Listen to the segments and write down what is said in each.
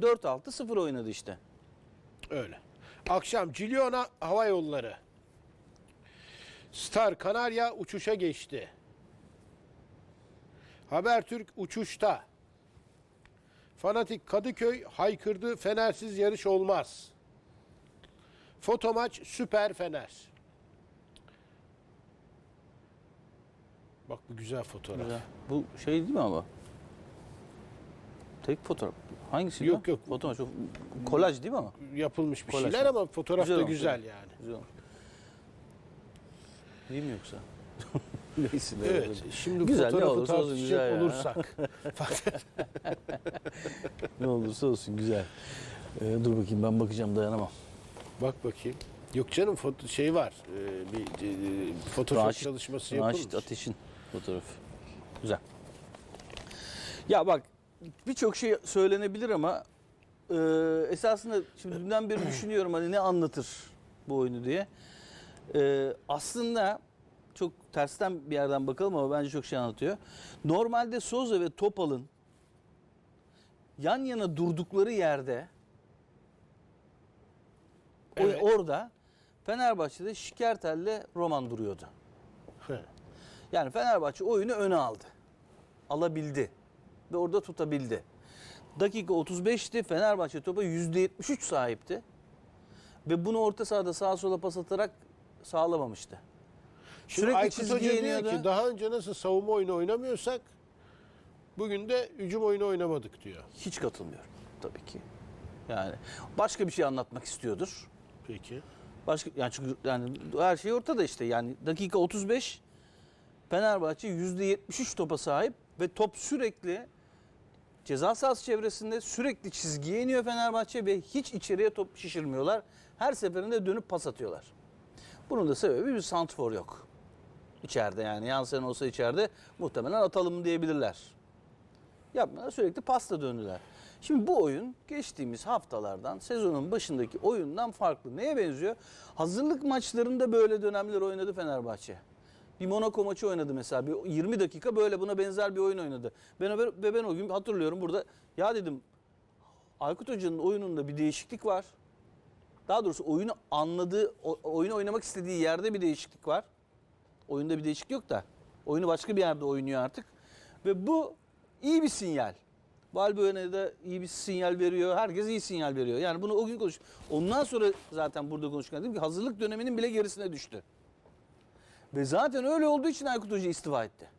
4-6-0 oynadı işte. Öyle. Akşam Cilyona Hava Yolları. Star Kanarya uçuşa geçti. Habertürk uçuşta. Fanatik Kadıköy haykırdı Fenersiz yarış olmaz. Fotomaç Süper Fener. Bak bu güzel fotoğraf. Güzel. Bu şey değil mi ama? Tek fotoğraf. Hangisi? Yok, yok. Fotoğraf çok kolaj değil mi ama? Yapılmış bir Kolaj. şeyler ama fotoğraf Güzel da güzel yani. Güzel olmuş. Değil mi yoksa? Neyse. Evet. öyle. Şimdi Güzel, ne fotoğrafı olursa olsun güzel ya. olursak. Ne olursa olsun güzel. Ee, dur bakayım ben bakacağım dayanamam. Bak bakayım. Yok canım foto şey var. e, bir e, Photoshop Raşit- çalışması yapılmış. Raşit Ateş'in fotoğrafı. Güzel. Ya bak birçok şey söylenebilir ama e, esasında şimdi dünden beri düşünüyorum hani ne anlatır bu oyunu diye. E, aslında çok tersten bir yerden bakalım ama bence çok şey anlatıyor. Normalde Souza ve Topal'ın yan yana durdukları yerde o- Evet. orada Fenerbahçe'de Şikertel'le Roman duruyordu. Yani Fenerbahçe oyunu öne aldı. Alabildi. Ve orada tutabildi. Dakika 35'ti. Fenerbahçe topa %73 sahipti. Ve bunu orta sahada sağa sola pas atarak sağlamamıştı. Şimdi Sürekli Aykut Hoca diyor ki daha önce nasıl savunma oyunu oynamıyorsak bugün de hücum oyunu oynamadık diyor. Hiç katılmıyorum tabii ki. Yani başka bir şey anlatmak istiyordur. Peki. Başka yani çünkü yani her şey ortada işte. Yani dakika 35 Fenerbahçe %73 topa sahip ve top sürekli ceza sahası çevresinde sürekli çizgiye iniyor Fenerbahçe ve hiç içeriye top şişirmiyorlar. Her seferinde dönüp pas atıyorlar. Bunun da sebebi bir santfor yok. İçeride yani Yansen olsa içeride muhtemelen atalım diyebilirler. Yapmadan sürekli pasta döndüler. Şimdi bu oyun geçtiğimiz haftalardan sezonun başındaki oyundan farklı. Neye benziyor? Hazırlık maçlarında böyle dönemler oynadı Fenerbahçe. Bir Monaco maçı oynadı mesela. Bir 20 dakika böyle buna benzer bir oyun oynadı. Ben, ve ben o gün hatırlıyorum burada ya dedim Aykut Hoca'nın oyununda bir değişiklik var. Daha doğrusu oyunu anladığı, oyunu oynamak istediği yerde bir değişiklik var. Oyunda bir değişiklik yok da. Oyunu başka bir yerde oynuyor artık. Ve bu iyi bir sinyal. Valbuena da iyi bir sinyal veriyor. Herkes iyi sinyal veriyor. Yani bunu o gün konuş. Ondan sonra zaten burada konuşurken dedim ki hazırlık döneminin bile gerisine düştü. Ve zaten öyle olduğu için Aykut Hoca istifa etti.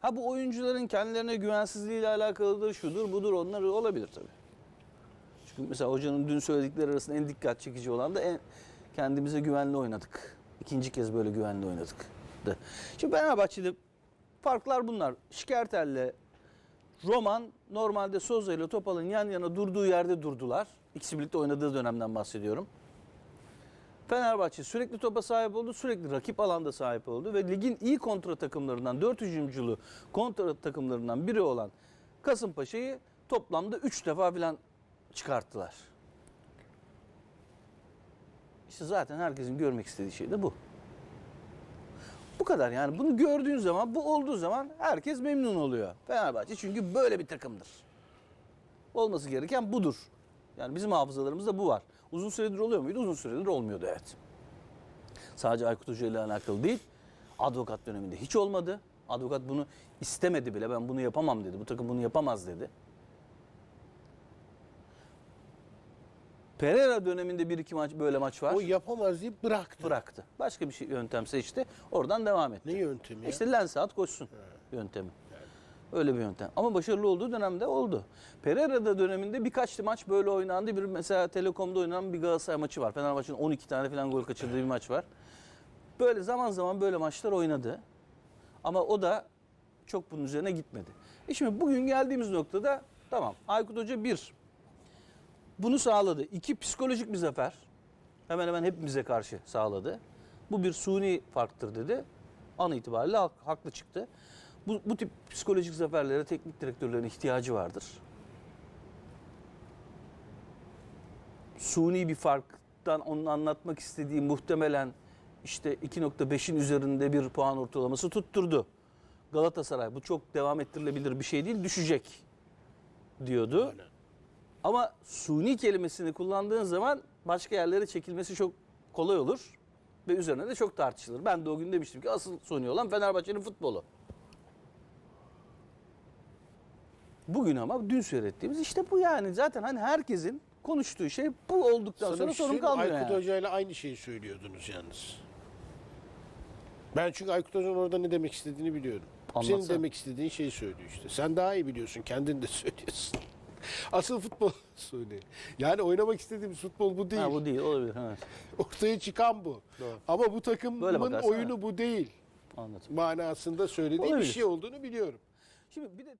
Ha bu oyuncuların kendilerine güvensizliğiyle alakalıdır, şudur budur onlar olabilir tabii. Çünkü mesela hocanın dün söyledikleri arasında en dikkat çekici olan da en kendimize güvenli oynadık. İkinci kez böyle güvenli oynadık. Da. Şimdi Fenerbahçe'de farklar bunlar. Şikertel'le Roman normalde Souza ile Topal'ın yan yana durduğu yerde durdular. İkisi birlikte oynadığı dönemden bahsediyorum. Fenerbahçe sürekli topa sahip oldu, sürekli rakip alanda sahip oldu ve ligin iyi kontra takımlarından, dört hücumculu kontra takımlarından biri olan Kasımpaşa'yı toplamda 3 defa falan çıkarttılar. İşte zaten herkesin görmek istediği şey de bu. Bu kadar yani bunu gördüğün zaman, bu olduğu zaman herkes memnun oluyor. Fenerbahçe çünkü böyle bir takımdır. Olması gereken budur. Yani bizim hafızalarımızda bu var. Uzun süredir oluyor muydu? Uzun süredir olmuyordu evet. Sadece Aykut Hoca ile alakalı değil. Advokat döneminde hiç olmadı. Advokat bunu istemedi bile. Ben bunu yapamam dedi. Bu takım bunu yapamaz dedi. Pereira döneminde bir iki maç böyle maç var. O yapamaz deyip bıraktı. bıraktı. Başka bir şey yöntem seçti. Oradan devam etti. Ne yöntemi ya? İşte lens at koşsun yöntemi. Öyle bir yöntem. Ama başarılı olduğu dönemde oldu. Pereira'da döneminde birkaç maç böyle oynandı. Bir mesela Telekom'da oynanan bir Galatasaray maçı var. Fenerbahçe'nin 12 tane falan gol kaçırdığı bir maç var. Böyle zaman zaman böyle maçlar oynadı. Ama o da çok bunun üzerine gitmedi. E şimdi bugün geldiğimiz noktada tamam Aykut Hoca bir bunu sağladı. İki psikolojik bir zafer. Hemen hemen hepimize karşı sağladı. Bu bir suni farktır dedi. An itibariyle hak- haklı çıktı. Bu, bu tip psikolojik zaferlere teknik direktörlerin ihtiyacı vardır. Suni bir farktan onun anlatmak istediği muhtemelen işte 2.5'in üzerinde bir puan ortalaması tutturdu. Galatasaray bu çok devam ettirilebilir bir şey değil düşecek diyordu. Aynen. Ama suni kelimesini kullandığın zaman başka yerlere çekilmesi çok kolay olur. Ve üzerine de çok tartışılır. Ben de o gün demiştim ki asıl suni olan Fenerbahçe'nin futbolu. Bugün ama dün seyrettiğimiz işte bu yani. Zaten hani herkesin konuştuğu şey bu olduktan Sana sonra bir şey sorun kalmıyor Aykut yani. Hoca ile aynı şeyi söylüyordunuz yalnız. Ben çünkü Aykut Hoca'nın orada ne demek istediğini biliyorum. Senin Anlatsana. demek istediğin şeyi söylüyor işte. Sen daha iyi biliyorsun. Kendin de söylüyorsun. Asıl futbol suni. Yani oynamak istediğimiz futbol bu değil. Ha, bu değil olabilir. Evet. Ortaya çıkan bu. Doğru. Ama bu takımın oyunu bu değil. Anladım. Manasında söylediği bir Olabilir. şey olduğunu biliyorum. Şimdi bir de